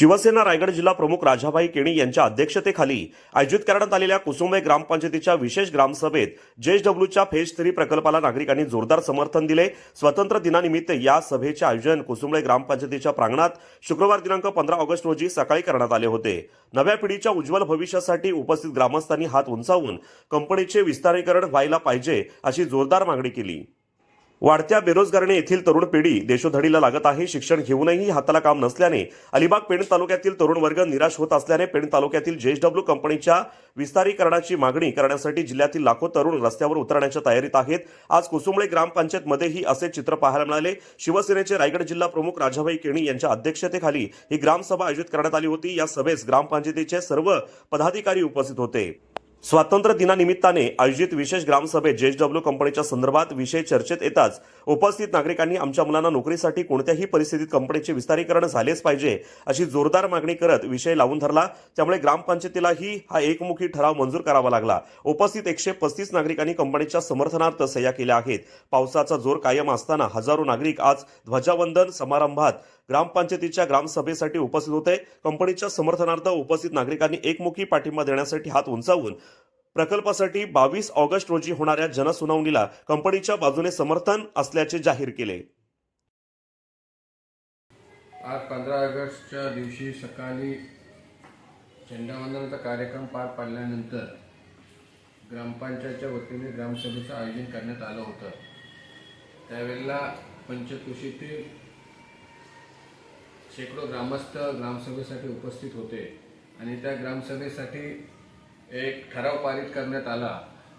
शिवसेना रायगड जिल्हा प्रमुख राजाभाई केणी यांच्या अध्यक्षतेखाली आयोजित करण्यात आलेल्या कुसुंबे ग्रामपंचायतीच्या विशेष ग्रामसभेत जेएसडब्ल्यूच्या फेज थ्री प्रकल्पाला नागरिकांनी जोरदार समर्थन दिले. स्वातंत्र्य दिनानिमित्त या सभेचे आयोजन कुसुंबे ग्रामपंचायतीच्या प्रांगणात शुक्रवार दिनांक पंधरा ऑगस्ट रोजी सकाळी करण्यात आले होते. नव्या पिढीच्या उज्ज्वल भविष्यासाठी उपस्थित ग्रामस्थांनी हात उंचावून कंपनीचे विस्तारीकरण व्हायला पाहिजे अशी जोरदार मागणी केली. वाढत्या बेरोजगारीने येथील तरुण पिढी देशोधडीला लागत आहे. शिक्षण घेऊनही हाताला काम नसल्याने अलिबाग पेण तालुक्यातील तरुण वर्ग निराश होत असल्याने पेण तालुक्यातील जेएसडब्ल्यू कंपनीच्या विस्तारीकरणाची मागणी करण्यासाठी जिल्ह्यातील लाखो तरुण रस्त्यावर उतरण्याच्या तयारीत आहेत. आज कुसुंबळे ग्रामपंचायतमध्येही असे चित्र पाहायला मिळाले. शिवसेनेचे रायगड जिल्हा प्रमुख राजाभाई केणी यांच्या अध्यक्षतेखाली ही ग्रामसभा आयोजित करण्यात आली होती. या सभेस ग्रामपंचायतीचे सर्व पदाधिकारी उपस्थित होते. स्वातंत्र्य दिनानिमित्ताने आयोजित विशेष ग्रामसभेत जेएसडब्ल्यू कंपनीच्या संदर्भात विषय चर्चेत येताच उपस्थित नागरिकांनी आमच्या मुलांना नोकरीसाठी कोणत्याही परिस्थितीत कंपनीचे विस्तारीकरण झालेच पाहिजे अशी जोरदार मागणी करत विषय लावून धरला. त्यामुळे ग्रामपंचायतीलाही हा एकमुखी ठराव मंजूर करावा लागला. उपस्थित एकशे पस्तीस नागरिकांनी कंपनीच्या समर्थनार्थ सह्या केल्या आहेत. पावसाचा जोर कायम असताना हजारो नागरिक आज ध्वजावंदन समारंभात ग्रामपंचायतीच्या ग्रामसभेसाठी उपस्थित होते. कंपनीच्या समर्थनार्थ उपस्थित नागरिकांनी एकमुखी पाठिंबा देण्यासाठी हात उंचावून प्रकल्पासाठी बावीस ऑगस्ट रोजी होणाऱ्या जनसुनावणीला कंपनीच्या बाजूने समर्थन असल्याचे जाहीर केले. आज पंधरा ऑगस्टच्या दिवशी सकाळी झेंडावंदनाचा कार्यक्रम पार पाडल्यानंतर ग्रामपंचायतच्या वतीने ग्रामसभेचं आयोजन करण्यात आलं होतं. त्यावेळेला पंचकृषीतील शेकडो ग्रामस्थ ग्रामसभेसाठी उपस्थित होते आणि त्या ग्रामसभेसाठी एक ठराव पारित करण्यात आला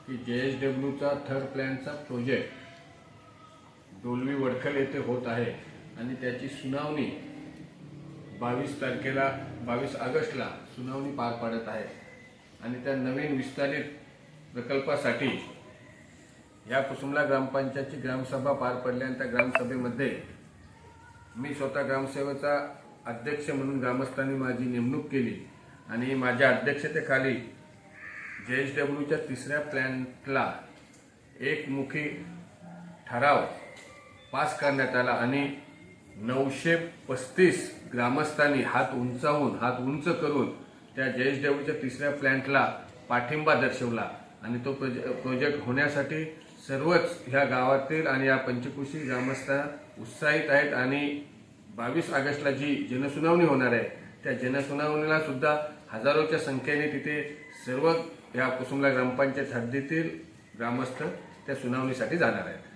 की जे एस डब्ल्यूचा थर्ड प्लॅनचा प्रोजेक्ट डोलवी वडखल येथे होत आहे आणि त्याची सुनावणी बावीस तारखेला बावीस ऑगस्टला सुनावणी पार पाडत आहे. आणि त्या नवीन विस्तारित प्रकल्पासाठी या कुसुमला ग्रामपंचायतची ग्रामसभा पार पडल्या आणि त्या ग्रामसभेमध्ये मी स्वतः ग्रामसेवेचा अध्यक्ष म्हणून ग्रामस्थांनी माझी नेमणूक केली आणि माझ्या अध्यक्षतेखाली जे एच डब्ल्यूच्या तिसऱ्या प्लॅनला एकमुखी ठराव पास करण्यात आला आणि नऊशे पस्तीस ग्रामस्थांनी हात उंचावून हात उंच करून त्या जे एच डब्ल्यूच्या तिसऱ्या प्लॅन्टला पाठिंबा दर्शवला आणि तो प्रोजे प्रोजेक्ट होण्यासाठी सर्वच ह्या गावातील आणि या पंचकृषी ग्रामस्थ उत्साहित आहेत आणि बावीस ऑगस्टला जी जनसुनावणी होणार आहे त्या जनसुनावणीला सुद्धा हजारोच्या संख्येने तिथे सर्व या कुसुमला ग्रामपंचायत हद्दीतील ग्रामस्थ त्या सुनावणीसाठी जाणार आहेत.